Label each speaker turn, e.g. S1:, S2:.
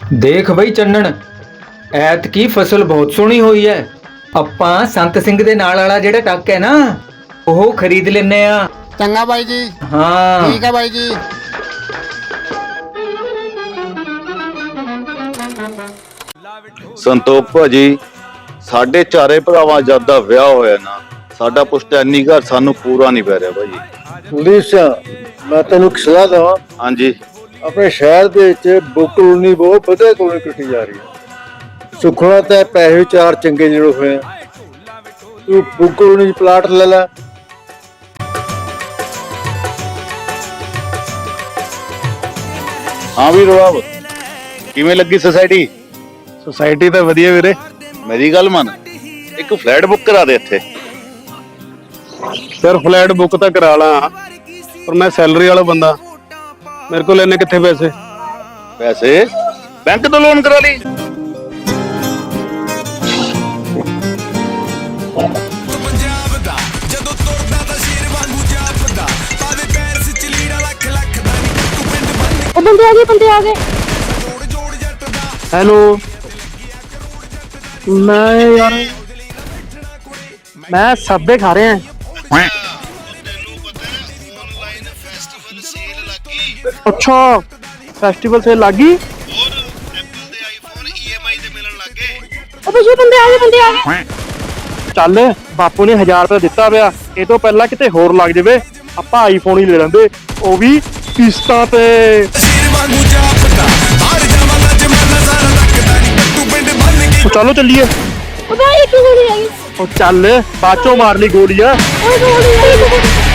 S1: ਦੇਖ ਬਈ ਚੰਨਣ ਐਤ ਕੀ ਫਸਲ ਬਹੁਤ ਸੋਹਣੀ ਹੋਈ ਹੈ ਆਪਾਂ ਸੰਤ ਸਿੰਘ ਦੇ ਨਾਲ ਵਾਲਾ ਜਿਹੜਾ ਟੱਕ ਹੈ ਨਾ ਉਹ ਖਰੀਦ ਲੈਨੇ ਆ।
S2: ਚੰਗਾ ਬਾਈ ਜੀ।
S1: ਹਾਂ।
S2: ਠੀਕ ਆ ਬਾਈ ਜੀ।
S3: ਸੰਤੋਖ ਭਾਜੀ ਸਾਡੇ ਚਾਰੇ ਭਰਾਵਾਂ ਜਦ ਦਾ ਵਿਆਹ ਹੋਇਆ ਨਾ ਸਾਡਾ ਪੁਸ਼ਤੈਨੀ ਘਰ ਸਾਨੂੰ ਪੂਰਾ ਨਹੀਂ ਪੈ ਰਿਹਾ ਭਾਜੀ।
S4: ਪੁਲਿਸ ਮੈਂ ਤੈਨੂੰ ਇੱਕ ਸਲਾਹ ਦਵਾਂ।
S3: ਹਾਂਜੀ।
S4: ਆਪਣੇ ਸ਼ਹਿਰ ਦੇ ਵਿੱਚ ਬੁੱਕ ਕਲੋਨੀ ਬਹੁਤ ਵਧੀਆ ਕਲੋਨੀ ਕੱਟੀ ਜਾ ਰਹੀ ਹੈ। ਸੁਖਣਾ ਤੇ ਪੈਸੇ ਚਾਰ ਚੰਗੇ ਜਿਹੜੇ ਹੋਏ ਆ। ਤੂੰ ਬੁੱਕ ਕਲੋਨੀ 'ਚ ਪਲਾਟ ਲੈ ਲੈ।
S3: ਹਾਂ ਵੀ ਰਵਾਬ ਕਿਵੇਂ ਲੱਗੀ ਸੁਸਾਇਟੀ
S5: ਸੁਸਾਇਟੀ ਤਾਂ ਵਧੀਆ ਵੀਰੇ।
S3: ਮੇਰੀ ਗੱਲ ਮੰਨ ਇੱਕ ਫਲੈਟ ਬੁੱਕ ਕਰਾ ਦੇ ਇੱਥੇ।
S5: ਸਰ ਫਲੈਟ ਬੁੱਕ ਤਾਂ ਕਰਾ ਲਾਂ ਪਰ ਮੈਂ ਸੈਲਰੀ ਵਾਲਾ ਬੰਦਾ। ਮੇਰੇ ਕੋਲ ਇੰਨੇ ਕਿੱਥੇ ਪੈਸੇ
S3: ਪੈਸੇ ਬੈਂਕ ਤੋਂ ਲੋਨ ਕਰਾ ਲਈ
S6: ਪੰਜਾਬ ਦਾ ਜਦੋਂ ਤੁਰਦਾ ਤਾਂ ਸ਼ੇਰ ਵਾਂਗੂ ਜਾਪਦਾ ਪਾਵੇ ਪੈਰ ਸਿੱਚ ਲੀੜਾ ਲੱਖ ਲੱਖ ਦਾ ਨੀ ਤੂੰ ਪਿੰਡ ਬੰਨ
S7: ਉਹ ਬੰਦੇ ਆ ਗਏ ਬੰਦੇ ਆ ਗਏ
S6: ਜੋੜ ਜੋੜ ਜੱਟ ਦਾ
S8: ਹੈਲੋ ਮੈਂ ਯਾਰ ਮੈਂ ਸਭੇ ਖਾ ਰਿਹਾ ਅੱਛਾ ਫੈਸਟੀਵਲ ਸੇ ਲੱਗੀ
S7: ਉਹ ਪਿੱਛੇ ਬੰਦੇ ਆ ਗਏ ਬੰਦੇ ਆ ਗਏ।
S8: ਚੱਲ ਬਾਪੂ ਨੇ 1000 ਰੁਪਏ ਦਿੱਤਾ ਪਿਆ। ਇਹ ਤੋਂ ਪਹਿਲਾਂ ਕਿਤੇ ਹੋਰ ਲੱਗ ਜਾਵੇ ਆਪਾਂ ਆਈਫੋਨ ਹੀ ਲੈ ਲੈਂਦੇ। ਉਹ ਵੀ ਕਿਸ਼ਤਾਂ ਤੇ।
S6: ਸ਼ੇਰ ਵਾਂਗੂ ਜਾਪਦਾ ਹਾਰ ਜਾਵਾਂਗਾ ਜਮਾਨਾ ਸਾਰਾ ਰੱਖਦਾ ਨੀ ਤੂੰ ਪਿੰਡ ਬੰਨ ਕੇ
S8: ਉਹ ਚਲੋ ਚੱਲੀਏ।
S7: ਉਹ ਬਾਈ ਇੱਕ ਗੋਲੀ ਆ ਗਈ
S8: ਉਹ ਚੱਲ ਬਾਚੋ ਮਾਰ ਲਈ ਗੋਲੀਆਂ।
S7: ਓਏ ਗੋਲੀ ਆ ਗਈ